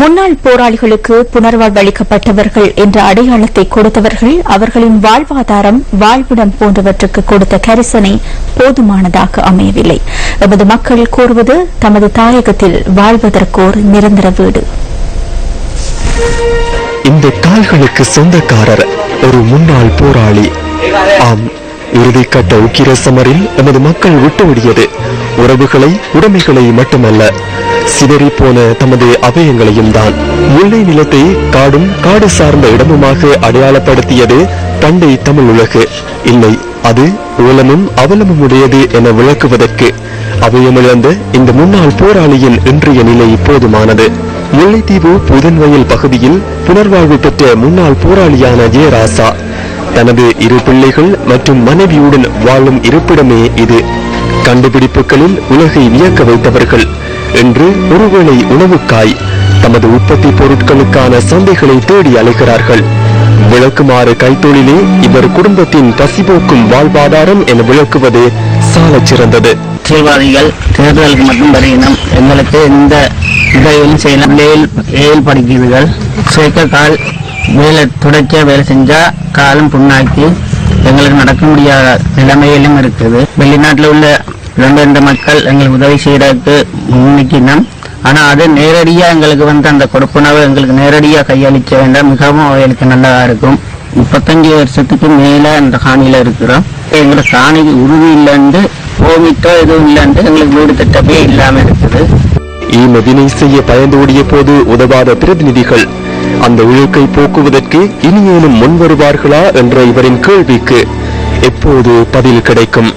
முன்னாள் போராளிகளுக்கு புனர்வாழ்வளிக்கப்பட்டவர்கள் என்ற அடையாளத்தை கொடுத்தவர்கள் அவர்களின் வாழ்வாதாரம் வாழ்விடம் போன்றவற்றுக்கு கொடுத்த கரிசனை போதுமானதாக அமையவில்லை. எமது மக்கள் கூறுவது தமது தாயகத்தில் வாழ்வதற்கோர் நிரந்தர வீடு. இந்த கால்களுக்கு சொந்தக்காரர் ஒரு முன்னாள் போராளி. ஆம் இறுதிக்கட்ட உக்கிர சமரில் எமது மக்கள் விட்டுவிடியது உறவுகளை உடைமைகளை மட்டுமல்ல சிதறி போன தமது அபயங்களையும் தான் முல்லை நிலத்தை காடும் காடு சார்ந்த இடமுமாக அடையாளப்படுத்தியது பண்டை தமிழ் உலகு. இல்லை அது ஓலமும் அவலமும் உடையது என விளக்குவதற்கு. அவயமிழந்த இந்த முன்னாள் போராளியின் இன்றைய நிலை போதுமானது முல்லைத்தீவு புதன்வயல் பகுதியில் புனர்வாழ்வு பெற்ற முன்னாள் போராளியான ஜெயராசா. தனது இரு பிள்ளைகள் மற்றும் மனைவியுடன் வாழும் இருப்பிடமே இது. கண்டுபிடிப்புகளில் உலகை வியக்க வைத்தவர்கள். என்று ஒருவேளை உணவுக்காய் தமது உற்பத்தி பொருட்களுக்கான சந்தைகளை தேடி அலைகிறார்கள். விளக்குமாறு கைத்தொழிலே இவர் குடும்பத்தின் பசிபோக்கும் வாழ்வாதாரம் என விளக்குவது சாலச் சிறந்தது. அரசியல்வாதிகள் தேர்தலுக்கு மட்டும் வருகினோம் எங்களுக்கு இந்த உதவியும் செய்யலாம் படிக்கிறீர்கள். சேர்க்க கால் வேலை துடைக்க வேலை செஞ்சா காலம் புண்ணாக்கி எங்களுக்கு நடக்க முடியாத நிலைமையிலும் இருக்குது. வெளிநாட்டில் உள்ள இரண்டு மக்கள் எங்களுக்கு உதவி செய்யறதுக்கு முன்னிக்கணும். ஆனா அது நேரடியா எங்களுக்கு வந்து அந்த கொடுப்பனவை எங்களுக்கு நேரடியா கையளிக்க வேண்டாம். மிகவும் அவைகளுக்கு நல்லதா இருக்கும். முப்பத்தஞ்சு வருஷத்துக்கு மேல அந்த காணியில இருக்கிறோம். எங்களோட காணிக்கு உறுதி இல்லைன்னு ஓமிட்டோ எதுவும் இல்லைன்னு எங்களுக்கு வீடு திட்டமே இல்லாமல் இருக்குது. ஈமதினை செய்ய பயந்தோடிய போது உதவாத பிரதிநிதிகள் அந்த இழுக்கை போக்குவதற்கு இனியேனும் முன் வருவார்களா என்ற இவரின் கேள்விக்கு எப்போது பதில் கிடைக்கும்?